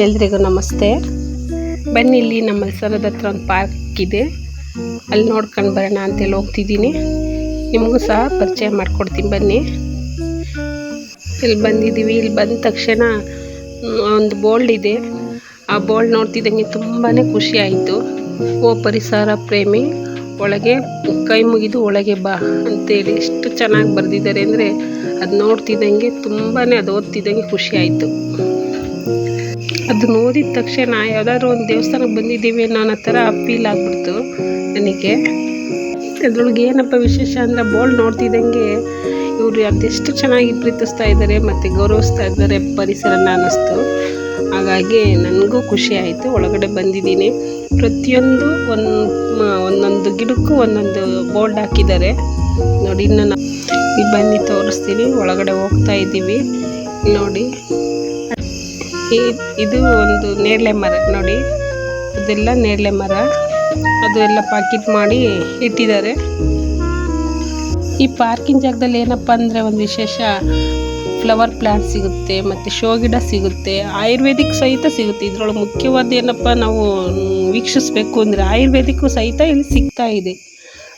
ಎಲ್ರಿಗೂ ನಮಸ್ತೆ. ಬನ್ನಿ ಇಲ್ಲಿ ನಮ್ಮ ಪರಿಸರದ ಹತ್ರ ಒಂದು ಪಾರ್ಕ್ ಇದೆ. ಅಲ್ಲಿ ನೋಡ್ಕೊಂಡು ಬರೋಣ ಅಂತೇಳಿ ಹೋಗ್ತಿದ್ದೀನಿ. ನಿಮಗೂ ಸಹ ಪರಿಚಯ ಮಾಡಿಕೊಡ್ತೀನಿ ಬನ್ನಿ. ಇಲ್ಲಿ ಬಂದಿದ್ದೀವಿ. ಇಲ್ಲಿ ಬಂದ ತಕ್ಷಣ ಒಂದು ಬೋಲ್ಡ್ ಇದೆ. ಆ ಬೋಲ್ಡ್ ನೋಡ್ತಿದ್ದಂಗೆ ತುಂಬಾ ಖುಷಿ ಆಯಿತು. ಓ, ಪರಿಸರ ಪ್ರೇಮಿ. ಒಳಗೆ ಕೈ ಮುಗಿದು ಒಳಗೆ ಬಾ ಅಂತೇಳಿ ಎಷ್ಟು ಚೆನ್ನಾಗಿ ಬರೆದಿದ್ದಾರೆ ಅಂದರೆ ಅದು ನೋಡ್ತಿದ್ದಂಗೆ ತುಂಬಾ ಅದು ಓದ್ತಿದ್ದಂಗೆ ಖುಷಿ ಆಯಿತು. ಅದು ನೋಡಿದ ತಕ್ಷಣ ಯಾವ್ದಾದ್ರು ಒಂದು ದೇವಸ್ಥಾನಕ್ಕೆ ಬಂದಿದ್ದೀವಿ ಅನ್ನೋ ಥರ ಫೀಲ್ ಆಗ್ಬಿಡ್ತು ನನಗೆ. ಅದ್ರೊಳಗೆ ಏನಪ್ಪ ವಿಶೇಷ ಅಂದರೆ ಬೋಲ್ಡ್ ನೋಡ್ತಿದ್ದಂಗೆ ಇವರು ಅದೆಷ್ಟು ಚೆನ್ನಾಗಿ ಪ್ರೀತಿಸ್ತಾ ಇದ್ದಾರೆ ಮತ್ತು ಗೌರವಿಸ್ತಾ ಇದ್ದಾರೆ ಪರಿಸರನ ಅನ್ನಿಸ್ತು. ಹಾಗಾಗಿ ನನಗೂ ಖುಷಿ ಆಯಿತು, ಒಳಗಡೆ ಬಂದಿದ್ದೀನಿ. ಪ್ರತಿಯೊಂದು ಒಂದು ಒಂದೊಂದು ಗಿಡಕ್ಕೂ ಒಂದೊಂದು ಬೋಲ್ಡ್ ಹಾಕಿದ್ದಾರೆ. ನೋಡಿ, ಇನ್ನು ನಾ ಇಲ್ಲಿ ಬನ್ನಿ, ತೋರಿಸ್ತೀನಿ. ಒಳಗಡೆ ಹೋಗ್ತಾ ಇದ್ದೀವಿ. ನೋಡಿ. ಇದು ಒಂದು ನೇರಳೆ ಮರ ನೋಡಿ. ಅದೆಲ್ಲ ನೇರಳೆ ಮರ. ಅದು ಎಲ್ಲ ಪಾಕಿಟ್ ಮಾಡಿ ಇಟ್ಟಿದ್ದಾರೆ. ಈ ಪಾರ್ಕಿಂಗ್ ಜಾಗದಲ್ಲಿ ಏನಪ್ಪ ಅಂದರೆ ಒಂದು ವಿಶೇಷ ಫ್ಲವರ್ ಪ್ಲಾಂಟ್ ಸಿಗುತ್ತೆ, ಮತ್ತು ಶೋ ಗಿಡ ಸಿಗುತ್ತೆ, ಆಯುರ್ವೇದಿಕ್ ಸಹಿತ ಸಿಗುತ್ತೆ. ಇದರೊಳಗೆ ಮುಖ್ಯವಾದ ಏನಪ್ಪ ನಾವು ವೀಕ್ಷಿಸಬೇಕು ಅಂದ್ರೆ ಆಯುರ್ವೇದಿಕ್ಕು ಸಹಿತ ಇಲ್ಲಿ ಸಿಗ್ತಾ ಇದೆ.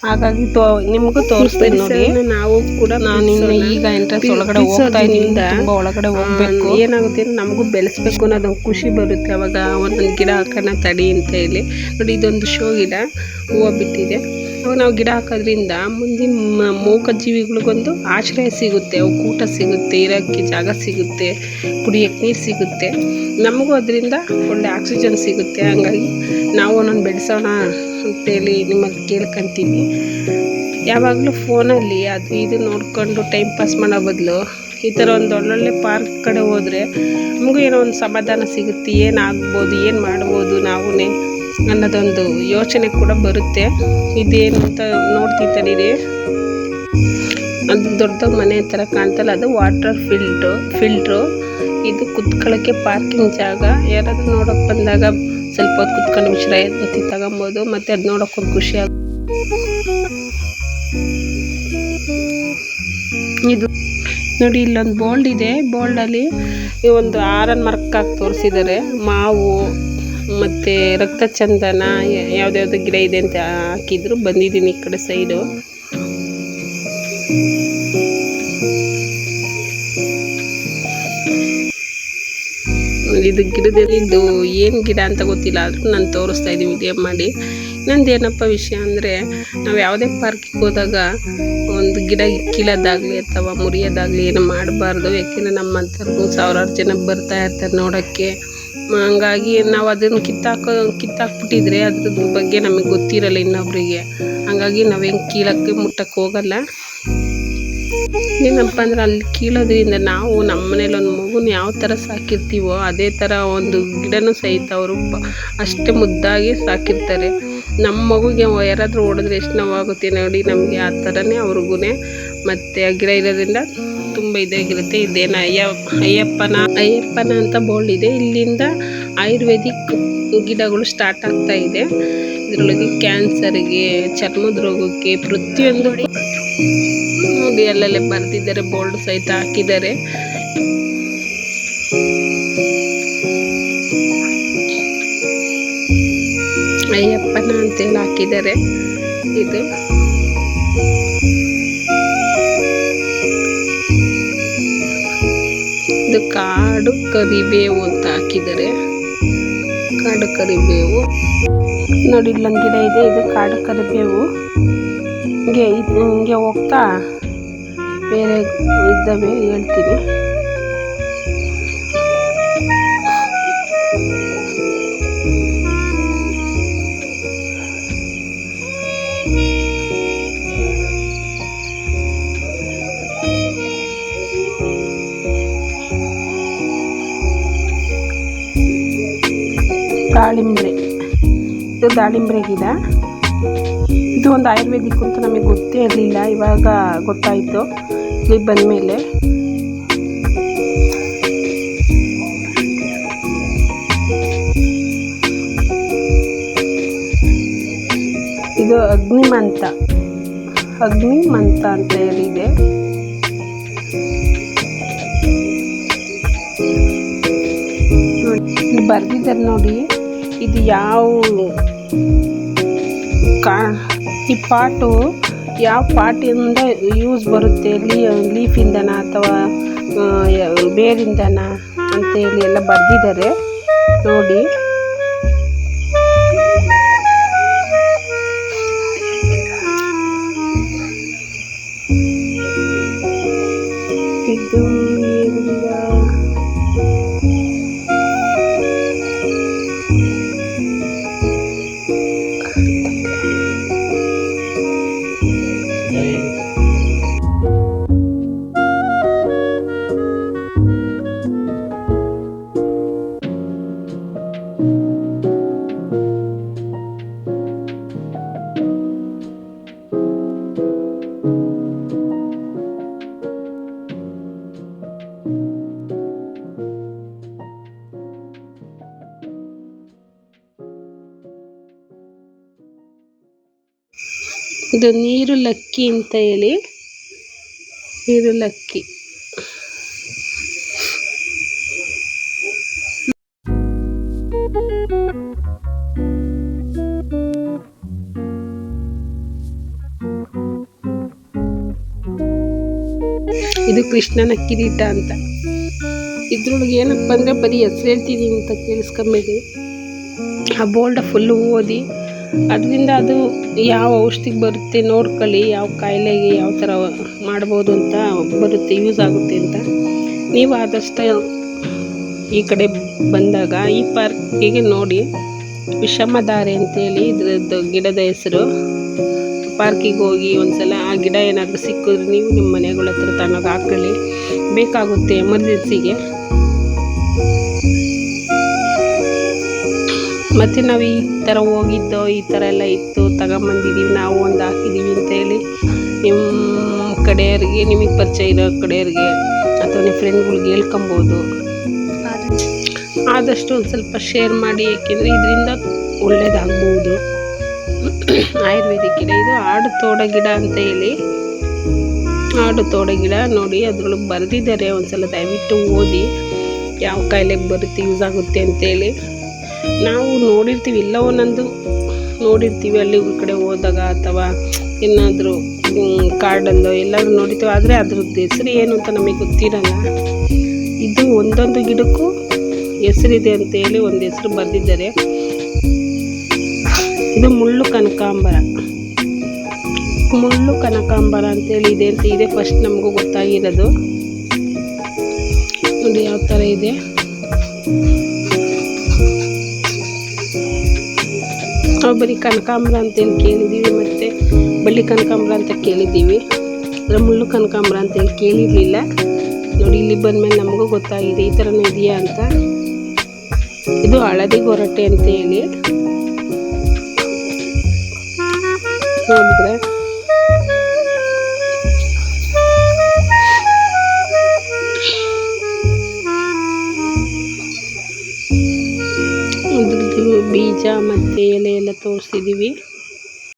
ಹಾಗಾಗಿ ತೋ ನಿಮಗೂ ತೋರಿಸ್ತೀನಿ ನೋಡಿ. ನಾವು ಕೂಡ ನಾನು ಇನ್ನು ಈಗ ಎಂಟ್ರೆನ್ಸ್ ಒಳಗಡೆ ಹೋಗ್ತಾ ಇದ್ದೀನಿ. ತುಂಬ ಒಳಗಡೆ ಹೋಗ್ಬೇಕು. ಏನಾಗುತ್ತೆ ಅಂದ್ರೆ ನಮಗೂ ಬೆಳೆಸ್ಬೇಕು ಅನ್ನೋದು ಖುಷಿ ಬರುತ್ತೆ ಅವಾಗ ಒಂದೊಂದು ಗಿಡ ಹಾಕೋಣ ತಡಿ ಅಂತ ಹೇಳಿ. ನೋಡಿ ಇದೊಂದು ಶೋ ಗಿಡ ಹೂವು ಬಿಟ್ಟಿದೆ. ಅವಾಗ ನಾವು ಗಿಡ ಹಾಕೋದ್ರಿಂದ ಮುಂದಿನ ಮೂಕ ಜೀವಿಗಳಿಗೊಂದು ಆಶ್ರಯ ಸಿಗುತ್ತೆ. ಅವು ಕೂಟ ಸಿಗುತ್ತೆ ಇರೋಕ್ಕೆ ಜಾಗ ಸಿಗುತ್ತೆ ಕುಡಿಯೋಕ್ಕೆ ನೀರು ಸಿಗುತ್ತೆ. ನಮಗೂ ಅದರಿಂದ ಒಳ್ಳೆ ಆಕ್ಸಿಜನ್ ಸಿಗುತ್ತೆ. ಹಂಗಾಗಿ ನಾವು ಒಂದೊಂದು ಬೆಳೆಸೋಣ ಅಂತೇಳಿ ನಿಮ್ಮಲ್ಲಿ ಕೇಳ್ಕೊಂತೀನಿ. ಯಾವಾಗಲೂ ಫೋನಲ್ಲಿ ಅದು ಇದು ನೋಡಿಕೊಂಡು ಟೈಮ್ ಪಾಸ್ ಮಾಡೋ ಬದಲು ಈ ಥರ ಒಂದು ಒಳ್ಳೊಳ್ಳೆ ಪಾರ್ಕ್ ಕಡೆ ಹೋದರೆ ನಮಗೂ ಏನೋ ಒಂದು ಸಮಾಧಾನ ಸಿಗುತ್ತೆ. ಏನು ಆಗ್ಬೋದು, ಏನು ಮಾಡ್ಬೋದು ನಾವೇ ಅನ್ನೋದೊಂದು ಯೋಚನೆ ಕೂಡ ಬರುತ್ತೆ. ಇದೇನು ಅಂತ ನೋಡ್ತೀನಿ ಅದು ದೊಡ್ಡ ಮನೆ ಥರ ಕಾಣ್ತಲ್ಲ, ಅದು ವಾಟರ್ ಫಿಲ್ಟ್ರು ಫಿಲ್ಟ್ರು ಇದು ಕುತ್ಕೊಳ್ಳೋಕ್ಕೆ ಪಾರ್ಕಿಂಗ್ ಜಾಗ. ಯಾರಾದರೂ ನೋಡೋಕೆ ಬಂದಾಗ ಸ್ವಲ್ಪ ಹೊತ್ತು ಕುತ್ಕೊಂಡು ವಿಶ್ರಾಂತಿ ತಗೊಬೋದು, ಮತ್ತೆ ಅದು ನೋಡೋಕೆ ಖುಷಿ ಆಗ ಇದು ನೋಡಿ, ಇಲ್ಲೊಂದು ಬೋಲ್ಡ್ ಇದೆ. ಬೋಲ್ಡಲ್ಲಿ ಒಂದು ಆರನ್ ಮರಕ್ಕಾಗಿ ತೋರಿಸಿದ್ದಾರೆ ಮಾವು, ಮತ್ತು ರಕ್ತ ಚಂದನ ಯಾವುದ್ಯಾವ್ದು ಗಿಡ ಇದೆ ಅಂತ ಹಾಕಿದ್ರು. ಬಂದಿದ್ದೀನಿ ಈ ಕಡೆ ಸೈಡು ಇದು ಗಿಡದಲ್ಲಿ ಇದು ಏನು ಗಿಡ ಅಂತ ಗೊತ್ತಿಲ್ಲ, ಆದರೂ ನಾನು ತೋರಿಸ್ತಾ ಇದ್ದೀನಿ ವಿಡಿಯೋ ಮಾಡಿ. ಇನ್ನೊಂದು ಏನಪ್ಪ ವಿಷಯ ಅಂದರೆ, ನಾವು ಯಾವುದೇ ಪಾರ್ಕಿಗೆ ಹೋದಾಗ ಒಂದು ಗಿಡ ಕೀಳೋದಾಗಲಿ ಅಥವಾ ಮುರಿಯೋದಾಗಲಿ ಏನು ಮಾಡಬಾರ್ದು. ಯಾಕೆಂದರೆ ನಮ್ಮಂಥವ್ರಿಗೂ ಸಾವಿರಾರು ಜನ ಬರ್ತಾ ಇರ್ತಾರೆ ನೋಡೋಕ್ಕೆ. ಹಂಗಾಗಿ ನಾವು ಅದನ್ನು ಕಿತ್ತಾಕೋ, ಕಿತ್ತಾಕ್ಬಿಟ್ಟಿದ್ರೆ ಅದ್ರದ್ದು ಬಗ್ಗೆ ನಮಗೆ ಗೊತ್ತಿರಲ್ಲ ಇನ್ನೊಬ್ಬರಿಗೆ ಹಂಗಾಗಿ ಹೆಂಗೆ ಕೀಳಕ್ಕೆ ಮುಟ್ಟಕ್ಕೆ ಹೋಗಲ್ಲ. ಏನಪ್ಪ ಅಂದ್ರೆ ಅಲ್ಲಿ ಕೀಳೋದ್ರಿಂದ ನಾವು ನಮ್ಮ ಮನೇಲಿ ಒಂದು ಮಗುನ ಯಾವ ಥರ ಸಾಕಿರ್ತೀವೋ ಅದೇ ಥರ ಒಂದು ಗಿಡನೂ ಸಹಿತ ಅವರು ಅಷ್ಟೇ ಮುದ್ದಾಗಿ ಸಾಕಿರ್ತಾರೆ. ನಮ್ಮ ಮಗುಗೆ ಯಾರಾದರೂ ಓಡಿದ್ರೆ ಎಷ್ಟು ನೋವಾಗುತ್ತೆ ನೋಡಿ ನಮಗೆ ಆ ಥರನೇ ಅವ್ರಿಗೂ ಮತ್ತು ಆ ಗಿಡ ಇರೋದ್ರಿಂದ ತುಂಬ ಇದಾಗಿರುತ್ತೆ. ಇದೇನ ಅಯ್ಯ ಅಯ್ಯಪ್ಪನ ಅಯ್ಯಪ್ಪನ ಅಂತ ಬೋಲ್ಡ್ ಇದೆ. ಇಲ್ಲಿಂದ ಆಯುರ್ವೇದಿಕ್ ಗಿಡಗಳು ಸ್ಟಾರ್ಟ್ ಆಗ್ತಾ ಇದೆ. ಇದರೊಳಗೆ ಕ್ಯಾನ್ಸರ್ಗೆ ಚರ್ಮದ ರೋಗಕ್ಕೆ ಪ್ರತಿಯೊಂದು ನೋಡಿ ಅಲ್ಲಲ್ಲೇ ಬರೆದಿದ್ದಾರೆ ಬೋರ್ಡ್ ಸಹಿತ ಹಾಕಿದ್ದಾರೆ. ಅಯ್ಯಪ್ಪನ ಅಂತೇಳಿ ಹಾಕಿದ್ದಾರೆ ಇದು. ಇದು ಕಾಡು ಕರಿಬೇವು ಅಂತ ಹಾಕಿದ್ದಾರೆ. ಕಾಡು ಕರಿಬೇವು. ನೋಡಿ ಇಲ್ಲೊಂದು ಗಿಡ ಇದೆ. ಇದು ಕಾಡು ಕರಿಬೇವು. ಹಿಂಗೆ ಹಿಂಗೆ ಹೋಗ್ತಾ ಬೇರೆ ಇದ್ದಾವೆ ಹೇಳ್ತೀನಿ. ಇದು ದಾಳಿಂಬೆ ಗಿಡ ಇದು ಒಂದು ಆಯುರ್ವೇದಿಕ್ ಅಂತ ನಮಗೆ ಗೊತ್ತೇ ಇರಲಿಲ್ಲ, ಇವಾಗ ಗೊತ್ತಾಯಿತು. ಇಲ್ಲಿ ಬಂದಮೇಲೆ. ಇದು ಅಗ್ನಿಮಂತ. ಅಗ್ನಿಮಂತ ಅಂತ ಹೇಳಿದೆ. ಬರ್ದಿದ್ದಾರೆ ನೋಡಿ, ಇದು ಯಾವ ಕಾ, ಈ ಪಾಟು ಯಾವ ಪಾಟಿಂದ ಯೂಸ್ ಬರುತ್ತೆ? ಲೀ ಲೀಫಿಂದನ ಅಥವಾ ಬೇರಿಂದನ ಅಂತೇಳಿ ಎಲ್ಲ ಬರೆದಿದ್ದಾರೆ. ನೋಡಿ. ಇದು ನೀರು ಲಕ್ಕಿ ಅಂತ ಹೇಳಿ. ನೀರು ಲಕ್ಕಿ. ಇದು ಕೃಷ್ಣನ ಕಿರೀಟ ಅಂತ. ಇದ್ರೊಳಗೆ ಏನಪ್ಪ ಅಂದರೆ ಬರೀ ಹೆಸರು ಹೇಳ್ತೀನಿ ಅಂತ ಕೇಳಿಸ್ಕೊಂಬೇಡಿ. ಆ ಬೋಲ್ಡ ಫುಲ್ಲು ಓದಿ ಅದರಿಂದ ಅದು ಯಾವ ಔಷಧಿಗೆ ಬರುತ್ತೆ ನೋಡ್ಕೊಳ್ಳಿ, ಯಾವ ಕಾಯಿಲೆಗೆ ಯಾವ ಥರ ಮಾಡ್ಬೋದು ಅಂತ ಬರುತ್ತೆ, ಯೂಸ್ ಆಗುತ್ತೆ ಅಂತ. ನೀವು ಆದಷ್ಟು ಈ ಕಡೆ ಬಂದಾಗ ಈ ಪಾರ್ಕಿಗೆ ನೋಡಿ. ವಿಷಮಧಾರೆ ಅಂತೇಳಿ ಇದ್ರದ್ದು ಗಿಡದ ಹೆಸರು. ಪಾರ್ಕಿಗೆ ಹೋಗಿ ಒಂದ್ಸಲ ಆ ಗಿಡ ಏನಾದರೂ ಸಿಕ್ಕಿದ್ರೆ ನೀವು ನಿಮ್ಮ ಮನೆಗಳ ಹತ್ರ ತಗೊಂಡೋಗಿ ಹಾಕೊಳ್ಳಿ ಬೇಕಾಗುತ್ತೆ ಎಮರ್ಜೆನ್ಸಿಗೆ. ಮತ್ತು ನಾವು ಈ ಥರ ಹೋಗಿದ್ದೋ, ಈ ಥರ ಎಲ್ಲ ಇತ್ತು ತಗೊಂಬಂದಿದ್ದೀವಿ ನಾವು ಒಂದು ಹಾಕಿದ್ದೀವಿ ಅಂತೇಳಿ ನಿಮ್ಮ ಕಡೆಯವ್ರಿಗೆ, ನಿಮಗೆ ಪರಿಚಯ ಇರೋ ಕಡೆಯವ್ರಿಗೆ ಅಥವಾ ನಿಮ್ಮ ಫ್ರೆಂಡ್ಗಳಿಗೆ ಹೇಳ್ಕೊಬೋದು. ಆದಷ್ಟು ಒಂದು ಸ್ವಲ್ಪ ಶೇರ್ ಮಾಡಿ ಏಕೆಂದರೆ ಇದರಿಂದ ಒಳ್ಳೇದಾಗ್ಬೋದು. ಆಯುರ್ವೇದಿಕ್ ಗಿಡ ಇದು ಆಡು ತೋಡ ಗಿಡ ಅಂತ ಹೇಳಿ. ಆಡು ತೋಡ ಗಿಡ ನೋಡಿ ಅದ್ರೊಳಗೆ ಬರೆದಿದ್ದಾರೆ ಒಂದ್ಸಲ ದಯವಿಟ್ಟು ಓದಿ, ಯಾವ ಕಾಯಿಲೆಗೆ ಬರುತ್ತೆ ಯೂಸ್ ಆಗುತ್ತೆ ಅಂತೇಳಿ ನಾವು ನೋಡಿರ್ತೀವಿ ಇಲ್ಲ ಒಂದೊಂದು ನೋಡಿರ್ತೀವಿ ಅಲ್ಲಿ ಊರ ಕಡೆ ಹೋದಾಗ ಅಥವಾ ಏನಾದರೂ ಕಾರ್ಡಲ್ಲೋ ಎಲ್ಲಾದರೂ ನೋಡಿರ್ತೀವಿ. ಆದರೆ ಅದ್ರದ್ದು ಹೆಸರು ಏನು ಅಂತ ನಮಗೆ ಗೊತ್ತಿರಲ್ಲ. ಇದು ಒಂದೊಂದು ಗಿಡಕ್ಕೂ ಹೆಸರಿದೆ ಅಂತೇಳಿ ಒಂದು ಹೆಸರು ಬರೆದಿದ್ದಾರೆ. ಇದು ಮುಳ್ಳು ಕನಕಾಂಬರ. ಮುಳ್ಳು ಕನಕಾಂಬರ ಅಂತೇಳಿ ಇದೆ ಅಂತ ಇದೆ ಫಸ್ಟ್ ನಮಗೂ ಗೊತ್ತಾಗಿರೋದು. ನೋಡಿ ಯಾವ ಥರ ಇದೆ. ನಾವು ಬರೀ ಕನಕಾಂಬ್ರ ಅಂತೇನು ಕೇಳಿದ್ದೀವಿ ಮತ್ತು ಬಳ್ಳಿ ಕನಕಾಂಬ್ರ ಅಂತ ಕೇಳಿದ್ದೀವಿ ಅದರ ಮುಳ್ಳು ಕನಕಾಂಬ್ರ ಅಂತೇಳಿ ಕೇಳಿರಲಿಲ್ಲ. ನೋಡಿ ಇಲ್ಲಿ ಬಂದಮೇಲೆ ನಮಗೂ ಗೊತ್ತಾಗಿದೆ, ಈ ಥರನೂ ಇದೆಯಾ ಅಂತ. ಇದು ಹಳದಿ ಗೊರಟೆ ಅಂತ ಹೇಳಿ. ನೋಡಿದ್ರೆ ಎಲೆ ಎಲ್ಲ ತೋರಿಸಿದ್ದೀವಿ.